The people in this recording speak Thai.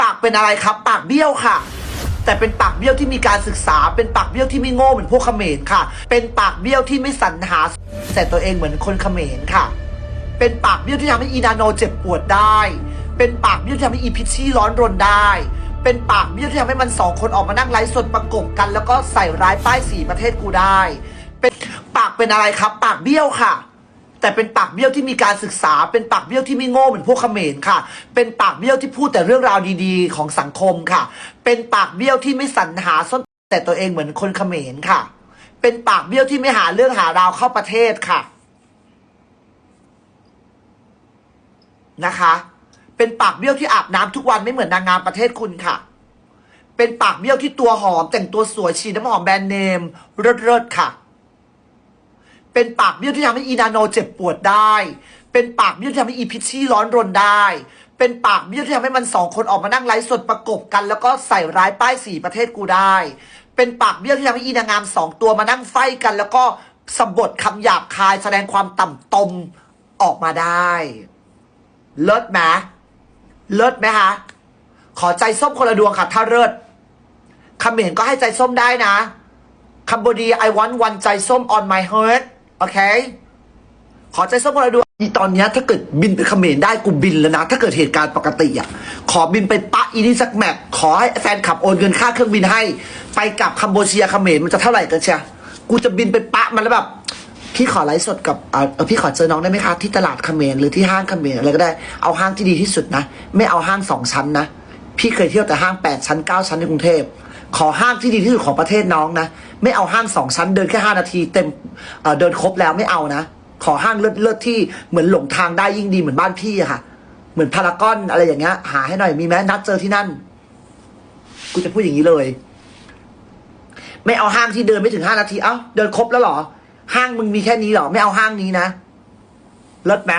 ปากเป็นอะไรครับ ปากเบี้ยวค่ะ แต่เป็นปากเบี้ยวที่มีการศึกษา เป็นปากเบี้ยวที่ไม่โง่เหมือนพวกเขมรค่ะ เป็นปากเบี้ยวที่ไม่สรรหาแต่ตัวเองเหมือนคนเขมรค่ะ เป็นปากเบี้ยวที่ทำให้อีนาโนเจ็บปวดได้ เป็นปากเบี้ยวที่ทำให้อีพิชชี่ร้อนรนได้ เป็นปากเบี้ยวที่ทำให้มันสองคนออกมานั่งไลฟ์สดประกบกัน แล้วก็ใส่ร้ายป้ายสีประเทศกูได้ เป็นปากเป็นอะไรครับ ปากเบี้ยวค่ะ แต่เป็นปากเบี้ยวที่มีการศึกษา เป็นปากเบี้ยวที่ไม่โง่เหมือนพวกเขมรค่ะ เป็นปากเบี้ยวที่พูดแต่เรื่องราวดีๆ ของสังคมค่ะ เป็นปากเบี้ยวที่ไม่สรรหาส้นแต่ตัวเองเหมือนคนเขมรค่ะ เป็นปากเบี้ยวที่ไม่หาเรื่องหาราวเข้าประเทศค่ะนะคะ เป็นปากเบี้ยวที่อาบน้ำทุกวันไม่เหมือนนางงามประเทศคุณค่ะ เป็นปากเบี้ยวที่ตัวหอมแต่งตัวสวยฉีดน้ำหอมแบรนด์เนมเลิศๆค่ะ เป็นปากเบี้ยวที่ทำให้อีนาโนเจ็บปวดได้ เป็นปากเบี้ยวที่ทำให้อีพิชชี่ร้อนรนได้ เป็นปากเบี้ยวที่ทำให้มันสองคนออกมานั่งไลฟ์สดประกบกัน แล้วก็ใส่ร้ายป้ายสีประเทศกูได้ เป็นปากเบี้ยวที่ทำให้อีนางงามสองตัวมานั่งไฟกัน แล้วก็สบดคำหยาบคายแสดงความต่ำตมออกมาได้ เลิศไหมเลิศไหมคะขอใจส้มคนละดวงค่ะ ถ้าเลิศคำเขมรก็ให้ใจส้มได้นะคัมโบดี I want one ใจส้ม on my heart โอเค ขอใจส้มคนละดวงอีตอนนี้ถ้าเกิดบินไปเขมรได้กูบินแล้วนะ ถ้าเกิดเหตุการณ์ปกติอะขอบินไปปะอีนี่สักแมปขอให้แฟนขับโอนเงินค่าเครื่องบินให้ ไปกลับคัมโบเชียเขมรมันจะเท่าไหร่กันเชียกูจะบินไปปะมันแล้วแบบพี่ขอไลฟ์สดกับเออพี่ขอเจอน้องได้ไหมคะที่ตลาดเขมรหรือที่ห้างเขมรอะไรก็ได้เอาห้างที่ดีที่สุดนะ ไม่เอาห้างสองชั้นนะ พี่เคยเที่ยวแต่ห้างแปดชั้นเก้าชั้นในกรุงเทพ ขอห้างที่ดีที่สุดของประเทศน้องนะ ไม่เอาห้างสองชั้นเดินแค่ห้านาทีเต็มเเดินครบแล้วไม่เอานะ ขอห้างเลิศเลิศที่เหมือนหลงทางได้ยิ่งดีเหมือนบ้านพี่อะค่ะ เหมือนพารากอนอะไรอย่างเงี้ย หาให้หน่อยมีไหมนัดเจอที่นั่น กูจะพูดอย่างนี้เลย ไม่เอาห้างที่เดินไม่ถึงห้านาที เอ้าเดินครบแล้วหรอ ห้างมึงมีแค่นี้หรอ ไม่เอาห้างนี้นะเลิศไหม